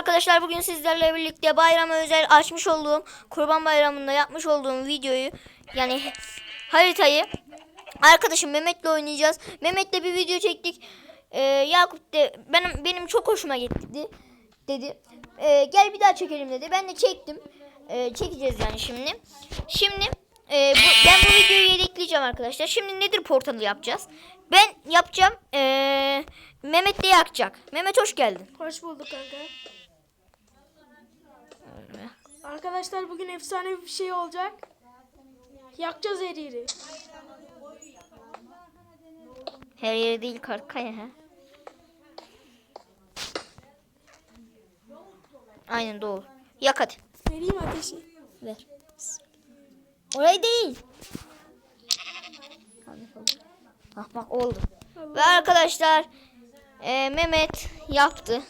arkadaşlar bugün sizlerle birlikte bayrama özel açmış olduğum kurban bayramında yapmış olduğum videoyu yani haritayı arkadaşım Mehmet'le oynayacağız. Mehmet'le bir video çektik. Ee, Yakup de benim benim çok hoşuma gitti dedi. Ee, gel bir daha çekelim dedi. Ben de çektim. Ee, çekeceğiz yani şimdi. Şimdi e, bu, ben bu videoyu yedekleyeceğim arkadaşlar. Şimdi nedir portalı yapacağız? Ben yapacağım. Ee, Mehmet de yakacak. Mehmet hoş geldin. Hoş bulduk kanka. Arkadaşlar bugün efsane bir şey olacak. Yakacağız her yeri. Her yere değil karkaya ha. Aynen doğru. Yak hadi. Vereyim ateşi. Ver. Orayı değil. Bak bak oldu. Ve arkadaşlar e, Mehmet yaptı.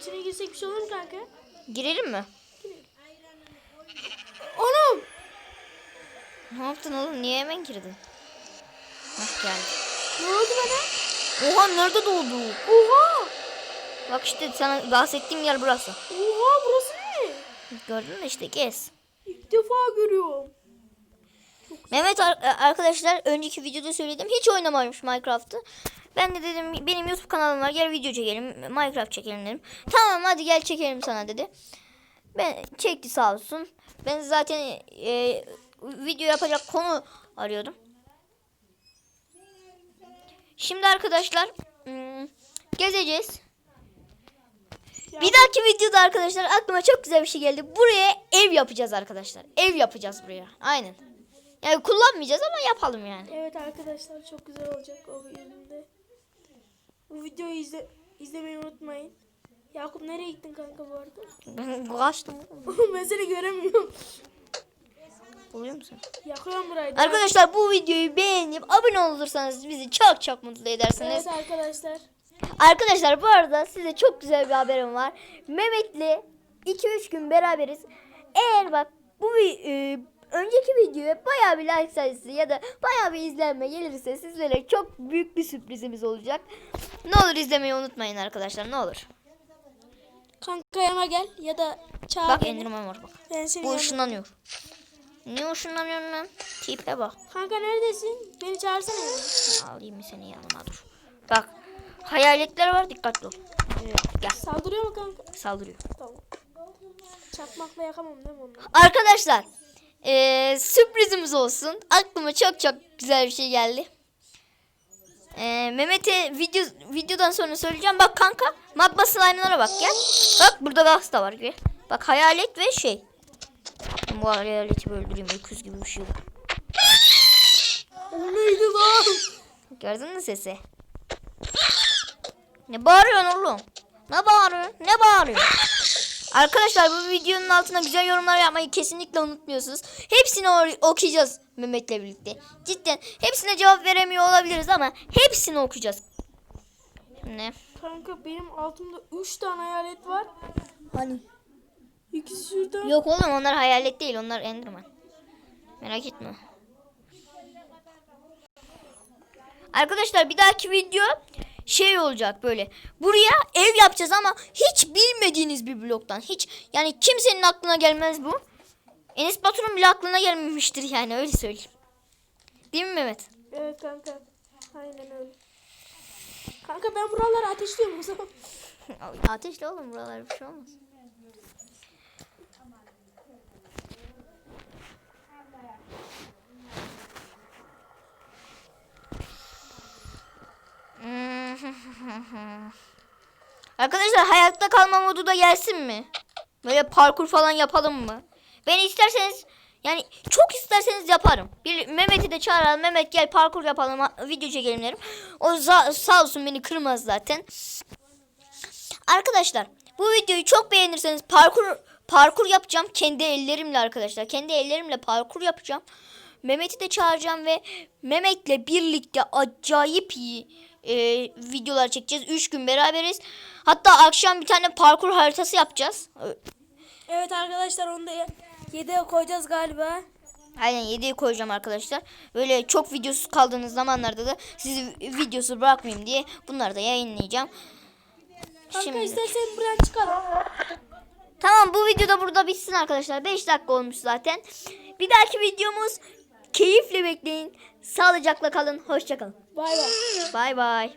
İçine girsek bir şey olur mu kanka? Girelim mi? Anam! Ne yaptın oğlum? Niye hemen girdin? Hah geldi. Ne oldu bana? Oha nerede doğdu? Oha! Bak işte sana bahsettiğim yer burası. Oha burası ne? Gördün mü işte gez. İlk defa görüyorum. Mehmet ar- arkadaşlar önceki videoda söyledim hiç oynamamış Minecraft'ı. Ben de dedim benim YouTube kanalım var gel video çekelim Minecraft çekelim dedim. Tamam hadi gel çekelim sana dedi. Ben çekti sağ olsun. Ben zaten e, video yapacak konu arıyordum. Şimdi arkadaşlar hmm, gezeceğiz. Bir dahaki videoda arkadaşlar aklıma çok güzel bir şey geldi. Buraya ev yapacağız arkadaşlar. Ev yapacağız buraya. Aynen. Yani kullanmayacağız ama yapalım yani. Evet arkadaşlar çok güzel olacak o bölümde. Bu videoyu izle, izlemeyi unutmayın. Yakup nereye gittin kanka bu arada? Kaçtım. ben seni göremiyorum. Buluyor musun? Yakıyorum burayı. da. Arkadaşlar bu videoyu beğenip abone olursanız bizi çok çok mutlu edersiniz. Evet arkadaşlar. Arkadaşlar bu arada size çok güzel bir haberim var. Mehmet'le 2-3 gün beraberiz. Eğer bak bu e, önceki videoya bayağı bir like sayısı ya da bayağı bir izlenme gelirse sizlere çok büyük bir sürprizimiz olacak. Ne olur izlemeyi unutmayın arkadaşlar ne olur. Kanka yanıma gel ya da çağır Bak beni. Enderman var bak. Ben seni Bu yanıma- ışınlanıyor. Niye ışınlanıyorsun lan? Tipe bak. Kanka neredesin? Beni çağırsana. Alayım mı seni yanıma dur. Bak. Hayaletler var dikkatli ol. Evet, gel Saldırıyor mu kanka? saldırıyor. Tamam. Çakmakla yakamam değil mi onu? Arkadaşlar eee, sürprizimiz olsun. Aklıma çok çok güzel bir şey geldi. Eee, Mehmet'e video, videodan sonra söyleyeceğim. Bak kanka magma slime'lara bak gel. Bak burada gaz da var. Gel. Bak hayalet ve şey. Bu hayaleti öldüreyim. Öküz gibi bir şey var. O neydi lan? Gördün mü sesi? Ne bağırıyorsun oğlum? Ne bağırıyorsun? Ne bağırıyorsun? Arkadaşlar bu videonun altına güzel yorumlar yapmayı kesinlikle unutmuyorsunuz. Hepsini okuyacağız Mehmet'le birlikte. Cidden hepsine cevap veremiyor olabiliriz ama hepsini okuyacağız. Ne? Kanka benim altımda 3 tane hayalet var. Hani? İkisi şurada. Yok oğlum onlar hayalet değil onlar Enderman. Merak etme. Arkadaşlar bir dahaki video şey olacak böyle. Buraya ev yapacağız ama hiç bilmediğiniz bir bloktan. Hiç yani kimsenin aklına gelmez bu. Enes Batur'un bile aklına gelmemiştir yani öyle söyleyeyim. Değil mi Mehmet? Evet kanka. Aynen öyle. Kanka ben buraları ateşliyorum o zaman. Ateşle oğlum buralar bir şey olmaz. Arkadaşlar hayatta kalma modu da gelsin mi? Böyle parkur falan yapalım mı? Beni isterseniz yani çok isterseniz yaparım. Bir Mehmet'i de çağıralım. Mehmet gel parkur yapalım. Video çekelim derim. O sağ olsun beni kırmaz zaten. Arkadaşlar bu videoyu çok beğenirseniz parkur parkur yapacağım kendi ellerimle arkadaşlar. Kendi ellerimle parkur yapacağım. Mehmet'i de çağıracağım ve Mehmet'le birlikte acayip iyi e, videolar çekeceğiz. 3 gün beraberiz. Hatta akşam bir tane parkur haritası yapacağız. Evet arkadaşlar onu da yedeğe koyacağız galiba. Aynen 7'yi koyacağım arkadaşlar. Böyle çok videosuz kaldığınız zamanlarda da sizi videosu bırakmayayım diye bunları da yayınlayacağım. Kanka Şimdi istersen buradan çıkalım. Tamam bu video da burada bitsin arkadaşlar. 5 dakika olmuş zaten. Bir dahaki videomuz keyifle bekleyin. Sağlıcakla kalın. Hoşça kalın. Bay bay. Bay bay.